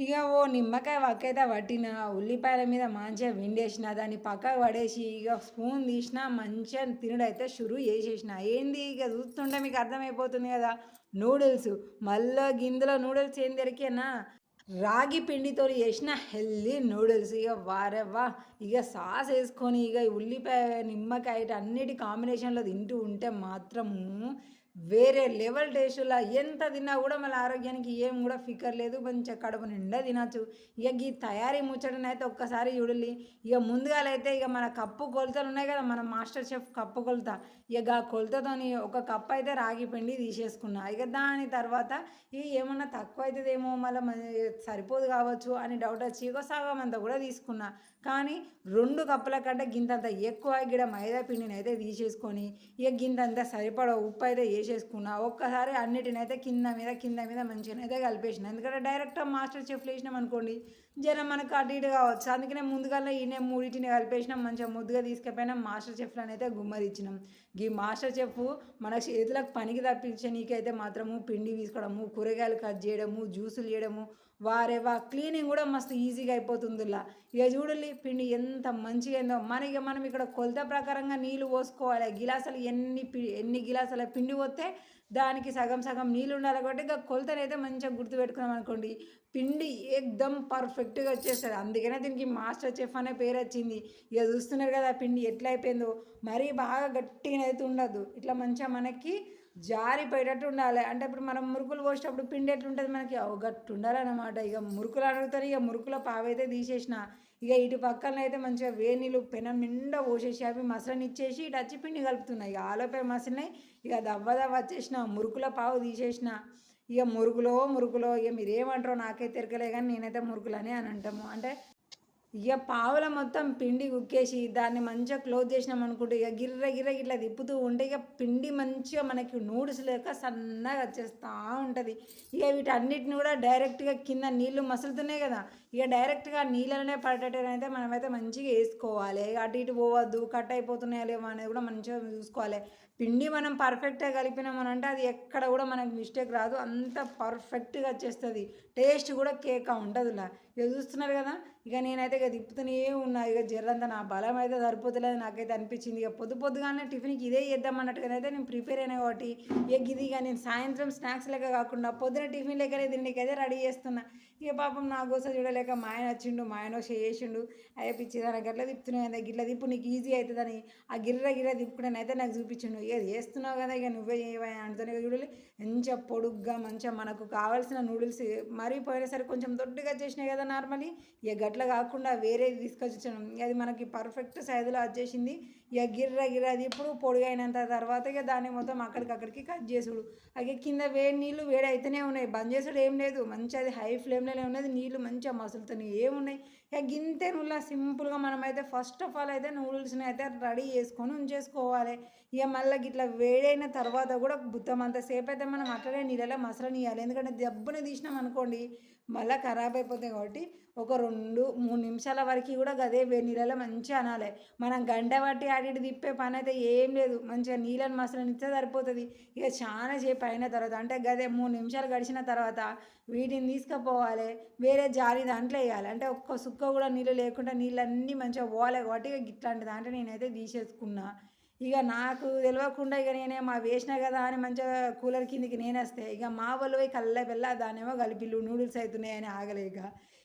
ఇక ఓ నిమ్మకాయ వక్కైతే పట్టిన ఉల్లిపాయల మీద మంచిగా విండేసిన దాన్ని పక్కకు పడేసి ఇక స్పూన్ తీసిన మంచిగా తినడైతే షురు చేసేసిన. ఏంది ఇక చూస్తుంటే మీకు అర్థమైపోతుంది కదా? నూడిల్స్. మళ్ళీ గిందులో నూడిల్స్ ఏం దొరికేనా రాగి పిండితో చేసిన హెల్దీ నూడిల్స్. ఇక వారెవ్వా? ఇక సాస్ వేసుకొని ఇక ఉల్లిపాయ నిమ్మకాయ అన్నిటి కాంబినేషన్లో తింటూ ఉంటే మాత్రము వేరే లెవెల్ డేషులా ఎంత తిన్నా కూడా మళ్ళీ ఆరోగ్యానికి ఏం కూడా ఫికర్ లేదు. మంచిగా కడుపు నిండా తినచ్చు. ఇక ఈ తయారీ ముచ్చటనైతే ఒక్కసారి చూడాలి ఇక ముందుగాలైతే ఇక మన కప్పు కొలతలు ఉన్నాయి కదా మన మాస్టర్ షెఫ్ కప్పు కొలత. ఇక ఆ కొలతతోని ఒక కప్పు అయితే రాగి పిండి తీసేసుకున్నా. ఇక దాని తర్వాత ఇక ఏమన్నా తక్కువ అవుతుందేమో మళ్ళీ సరిపోదు కావచ్చు అని డౌట్ వచ్చి ఇక సగం అంతా కూడా తీసుకున్నా. కానీ రెండు కప్పుల కంటే గింతంత ఎక్కువ గిడ మైదా పిండిని అయితే తీసేసుకొని ఇక గింతంత సరిపడ ఉప్పు అయితే చేసేసుకున్నా. ఒక్కసారి అన్నిటినైతే కింద మీద కింద మీద మంచిగా అయితే కలిపేసిన. ఎందుకంటే డైరెక్ట్గా మాస్టర్ చెఫ్లు వేసినాం అనుకోండి జనం మనకు అటు ఇటు కావచ్చు. అందుకనే ముందుగానే ఈయన మూడింటిని కలిపేసినాం మంచిగా ముద్దుగా తీసుకుపోయినాం మాస్టర్ చెఫ్లను అయితే గుమ్మరిచ్చినాం. ఈ మాస్టర్ చెఫ్ మన చేతులకు పనికి తప్పించే నీకైతే మాత్రము పిండి తీసుకోవడము కూరగాయలు కట్ చేయడము జ్యూసులు చేయడము వారేవా క్లీనింగ్ కూడా మస్తు ఈజీగా అయిపోతుందిలా. ఇక చూడాలి పిండి ఎంత మంచిగా అయిందో. మనకి మనం ఇక్కడ కొలత ప్రకారంగా నీళ్ళు పోసుకోవాలి. గిలాసులు ఎన్ని పి ఎన్ని గిలాసుల పిండి పోతే దానికి సగం సగం నీళ్ళు ఉండాలి కాబట్టి ఇక కొలతనైతే మంచిగా గుర్తుపెట్టుకున్నాం అనుకోండి. పిండి ఎక్దమ్ పర్ఫెక్ట్గా వచ్చేస్తుంది. అందుకనే దీనికి మాస్టర్ చెఫ్ అనే పేరు వచ్చింది. ఇక చూస్తున్నారు కదా పిండి ఎట్లా అయిపోయిందో. మరీ బాగా గట్టిగా అయితే ఉండదు. ఇట్లా మంచిగా మనకి జారిపోయేటట్టు ఉండాలి అంటే ఇప్పుడు మనం మురుకులు పోసేటప్పుడు పిండి ఎట్లుంటుంది మనకి. ఒకటి గట్టు ఉండాలన్నమాట ఇక మురుకులు అడుగుతారు. ఇక మురుకుల పావైతే తీసేసిన. ఇక ఇటు పక్కన అయితే మంచిగా వేడి నీళ్ళు పెనం నిండా పోసేసి అవి మసలని ఇచ్చేసి ఇటు వచ్చి పిండి కలుపుతున్నాయి. ఇక ఆలోపే మసలినాయి. ఇక దవ్వ దవ్వ వచ్చేసిన. మురుకుల పావు తీసేసిన. ఇక మురుగులో మురుగులో ఇక మీరేమంటారో నాకైతే తెరకలే కానీ నేనైతే మురుకులని అని అంటాము. అంటే ఇక పావుల మొత్తం పిండి కుక్కేసి దాన్ని మంచిగా క్లోజ్ చేసినాం అనుకుంటే ఇక గిర్ర గిర్ర ఇట్లా తిప్పుతూ ఉంటే ఇక పిండి మంచిగా మనకి నూడిల్స్ లేక సన్నగా వచ్చేస్తూ ఉంటుంది. ఇక వీటన్నిటిని కూడా డైరెక్ట్గా కింద నీళ్ళు మసులుతున్నాయి కదా ఇక డైరెక్ట్గా నీళ్ళలోనే పడేటట్టు అయితే మనమైతే మంచిగా వేసుకోవాలి. అటు ఇటు పోవద్దు కట్ అయిపోతున్నాయా లేవో అనేది కూడా మంచిగా చూసుకోవాలి. పిండి మనం పర్ఫెక్ట్గా కలిపినామనంటే అది ఎక్కడ కూడా మనకు మిస్టేక్ రాదు. అంత పర్ఫెక్ట్గా వచ్చేస్తుంది. టేస్ట్ కూడా కేక్ ఉంటుంది ఇలా ఇక చూస్తున్నారు కదా ఇక నేనైతే ఇక తిప్పుతూనే ఉన్నా ఇక జర్రంతా నా బలం అయితే సరిపోతలేదు నాకైతే అనిపించింది. ఇక పొద్దు పొద్దుగానే టిఫిన్కి ఇదే చేద్దాం అన్నట్టుగానైతే నేను ప్రిపేర్ అయినా కాబట్టి ఇక ఇది ఇక నేను సాయంత్రం స్నాక్స్ లెక్క కాకుండా పొద్దున టిఫిన్ లెక్కనే దీనికైతే రెడీ చేస్తున్నా. ఇక పాపం నా కోసం చూడలేక మా ఆయన వచ్చిండు మా ఆయన చేసిండు. అయ్యే పిచ్చిదాన్ని గట్ల తిప్పుతున్నాయి గిట్ల తిప్పు నీకు ఈజీ అవుతుందని ఆ గిర్ర గిర్ర తిప్పుకునే నాకు చూపించిండు. ఇక చేస్తున్నావు కదా ఇక నువ్వే చేయవా అంటున్నా ఇక చూడాలి. మంచిగా పొడుగ్గా మంచిగా మనకు కావాల్సిన నూడిల్స్ మరీ పోయినసరి కొంచెం దొడ్డుగా చేసినాయి కదా నార్మలీ ఇక గట్ల కాకుండా వేరేది తీసుకొచ్చాను అది మనకి పర్ఫెక్ట్ సైజులో వచ్చేసింది ఇక గిర్ర గిర్ర అది ఇప్పుడు పొడిగైనంత తర్వాత ఇక దాన్ని మొత్తం అక్కడికక్కడికి కట్ చేసుడు. ఇక కింద వేడి నీళ్ళు వేడి అయితేనే ఉన్నాయి. బంద్ చేసుడు ఏం లేదు. మంచి అది హై ఫ్లేమ్లోనే ఉన్నది నీళ్ళు మంచిగా మసులుతున్నాయి ఏమున్నాయి? ఇక గింతే నువ్వులా సింపుల్గా మనమైతే ఫస్ట్ ఆఫ్ ఆల్ అయితే నూడిల్స్ని అయితే రెడీ చేసుకొని ఉంచేసుకోవాలి. ఇక మళ్ళీ ఇట్లా వేడైన తర్వాత కూడా బుద్ధం అంతసేపు అయితే మనం అట్లనే నీళ్ళలో మసలనియాలి ఎందుకంటే దెబ్బని తీసినాం అనుకోండి మళ్ళీ ఖరాబ్ అయిపోతాయి కాబట్టి ఒక రెండు మూడు నిమిషాల వరకు కూడా గదే వేడి నీళ్ళలో మంచిగా అనాలి. మనం గంట పట్టి ఆడిటి తిప్పే పని అయితే ఏం లేదు. మంచిగా నీళ్ళని మసలనిస్తే సరిపోతుంది. ఇక చాలా సేపు అయిన తర్వాత అంటే గదే మూడు నిమిషాలు గడిచిన తర్వాత వీటిని తీసుకుపోవాలి. వేరే జారి దాంట్లో వేయాలి. అంటే ఒక్క సుక్క కూడా నీళ్ళు లేకుండా నీళ్ళన్నీ మంచిగా పోవాలి కాబట్టి ఇక ఇట్లాంటి దాంట్లో నేనైతే తీసేసుకున్నా. ఇక నాకు తెలియకుండా ఇక నేనే మా వేసిన కదా అని మంచిగా కూలర్ కిందికి నేనేస్తే ఇక మా వాళ్ళు పోయి కళ్ళ పిల్ల దానేమో కలిపిల్లు నూడిల్స్ అవుతున్నాయని ఆగలేక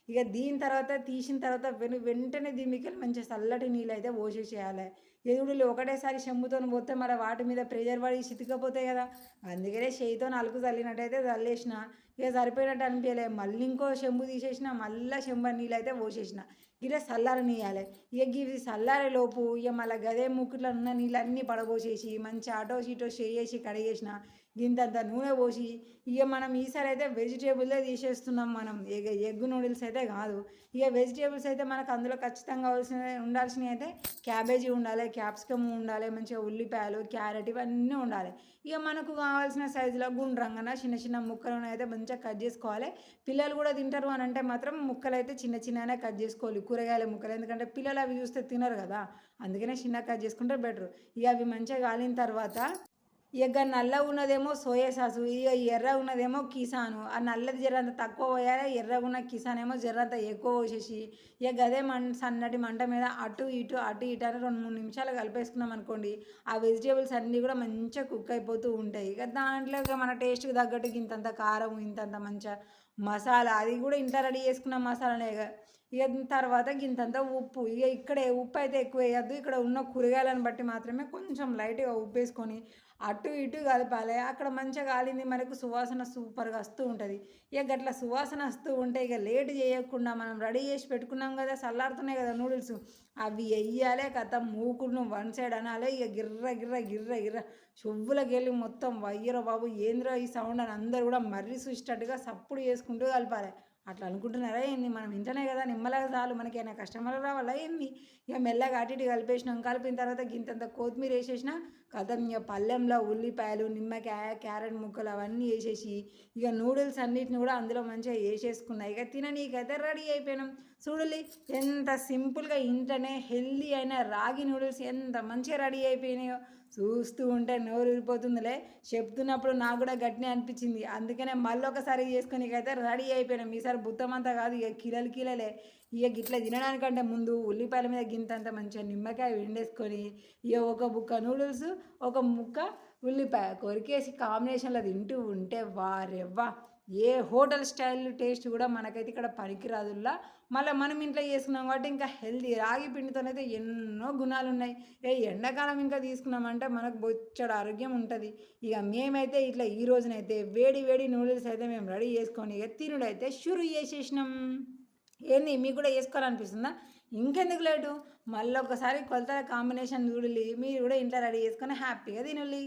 ఇక. దీని తర్వాత తీసిన తర్వాత వెను వెంటనే దీనికి మంచిగా చల్లటి నీళ్ళు అయితే పోసేసేయాలి. ఎదుడులు ఒకటేసారి చెంబుతోని పోతే మరి వాటి మీద ప్రెషర్ పడి చితికపోతాయి కదా. అందుకనే చేయితో అలుకు చల్లినట్టయితే చల్లేసిన ఇక సరిపోయినట్టు అనిపించలే. మళ్ళీ ఇంకో చెంబు తీసేసిన మళ్ళీ చెంబు నీళ్ళు అయితే పోసేసిన ఇలా చల్లారనియాలి ఇక ఇవి చల్లారే లోపు ఇక మళ్ళీ గదే ముక్కుట్లో ఉన్న నీళ్ళన్నీ పడబోసేసి మంచి ఆటో సీటో చేసి కడిగేసిన గింతంత నూనె పోసి ఇక మనం ఈసారి అయితే వెజిటేబుల్దే తీసేస్తున్నాం మనం. ఇక ఎగ్ నూడిల్స్ అయితే కాదు. ఇక వెజిటేబుల్స్ అయితే మనకు అందులో ఖచ్చితంగా కావాల్సిన ఉండాల్సినవి అయితే క్యాబేజీ ఉండాలి క్యాప్సికమ్ ఉండాలి మంచిగా ఉల్లిపాయలు క్యారెట్ ఇవన్నీ ఉండాలి. ఇక మనకు కావాల్సిన సైజులో గుండ్రంగా చిన్న చిన్న ముక్కలను అయితే మంచిగా కట్ చేసుకోవాలి. పిల్లలు కూడా తింటారు అని అంటే మాత్రం ముక్కలు అయితే చిన్న చిన్ననే కట్ చేసుకోవాలి. కూరగాయల ముక్కలు. ఎందుకంటే పిల్లలు అవి చూస్తే తినరు కదా. అందుకనే చిన్న కట్ చేసుకుంటే బెటర్ ఇక అవి మంచిగా కాలిన తర్వాత ఇక నల్ల ఉన్నదేమో సోయా సాసు ఇక ఎర్ర ఉన్నదేమో కిసాను ఆ నల్లది జరంత తక్కువ పోయాలి ఎర్రగా ఉన్న కిసాన్ ఏమో జరంత ఎక్కువ పోసేసి ఇక అదే మం సన్నటి మంట మీద అటు ఇటు అటు ఇటు అని రెండు మూడు నిమిషాలు కలిపేసుకున్నాం అనుకోండి ఆ వెజిటేబుల్స్ అన్నీ కూడా మంచిగా కుక్ అయిపోతూ ఉంటాయి ఇక దాంట్లో ఇక మన టేస్ట్కి తగ్గట్టుకి ఇంతంత కారం ఇంతంత మంచిగా మసాలా అది కూడా ఇంత రెడీ చేసుకున్న మసాలానే ఇక తర్వాత ఇంతంతా ఉప్పు. ఇక ఇక్కడే ఉప్పు అయితే ఎక్కువ వేయద్దు ఇక్కడ ఉన్న కూరగాయలను బట్టి మాత్రమే కొంచెం లైట్గా ఉప్పు వేసుకొని అటు ఇటు కలపాలి. అక్కడ మంచిగా కాలింది మనకు సువాసన సూపర్గా వస్తూ ఉంటుంది. ఇక గట్ల సువాసన వస్తూ ఉంటే ఇక లేట్ చేయకుండా మనం రెడీ చేసి పెట్టుకున్నాం కదా చల్లారుతున్నాయి కదా నూడిల్స్. అవి వెయ్యాలే కథ. మూకుడును వన్ సైడ్ అనాలి. ఇక గిర్ర గిర్ర గిర్ర గిర్ర. చెవులకి వెళ్ళి మొత్తం వయ్యరో బాబు ఏంద్రో ఈ సౌండ్ అని అందరు కూడా మర్రి చూసేటట్టుగా సప్పుడు చేసుకుంటూ కలపాలి. అట్లా అనుకుంటున్నారా? ఏంది? మనం ఇంతనే కదా నిమ్మలాగా చాలు. మనకి ఏమైనా కస్టమర్లు రావాలా? ఏంది? ఇక మెల్లగా అటు ఇటు కలిపేసినాం. కలిపిన తర్వాత గింతంత కొత్తిమీర వేసేసిన కథం ఇక పళ్ళెంలో ఉల్లిపాయలు నిమ్మకాయ క్యారెట్ ముక్కలు అవన్నీ వేసేసి ఇక నూడిల్స్ అన్నిటిని కూడా అందులో మంచిగా వేసేసుకున్నాయి ఇక తిననీకైతే రెడీ అయిపోయినాం. చూడలి ఎంత సింపుల్గా ఇంటనే హెల్దీ అయిన రాగి నూడిల్స్ ఎంత మంచిగా రెడీ అయిపోయినాయో. చూస్తూ ఉంటే నోరు ఊరిపోతుందిలే చెప్తున్నప్పుడు నాకు కూడా గట్టినే అనిపించింది. అందుకనే మళ్ళీ ఒకసారి చేసుకునేకైతే రెడీ అయిపోయినాం. ఈసారి బుత్తమంతా కాదు ఇక కిలలు కిలలే. ఇక గిట్ల తినడానికంటే ముందు ఉల్లిపాయల మీద గింతంత మంచిగా నిమ్మకాయ వెండేసుకొని ఇక ఒక బుక్క నూడిల్స్ ఒక ముక్క ఉల్లిపాయ కొరికేసి కాంబినేషన్లో తింటూ ఉంటే వారెవ్వా. ఏ హోటల్ స్టైల్ టేస్ట్ కూడా మనకైతే ఇక్కడ పనికిరాదుల్లా. మళ్ళీ మనం ఇంట్లో చేసుకున్నాం కాబట్టి ఇంకా హెల్దీ రాగి పిండితోనైతే ఎన్నో గుణాలు ఉన్నాయి ఏ ఎండాకాలం ఇంకా తీసుకున్నామంటే మనకు బొచ్చడు ఆరోగ్యం ఉంటుంది. ఇక మేమైతే ఇట్లా ఈ రోజునైతే వేడి వేడి నూడిల్స్ అయితే మేము రెడీ చేసుకొని ఇక తినుడైతే షురు చేసేసినాం. ఏంది? మీకు కూడా వేసుకోవాలనిపిస్తుందా ఇంకెందుకు లేటు? మళ్ళీ ఒకసారి కొలతల కాంబినేషన్ చూడాలి మీరు కూడా ఇంట్లో రెడీ చేసుకొని హ్యాపీగా తినాలి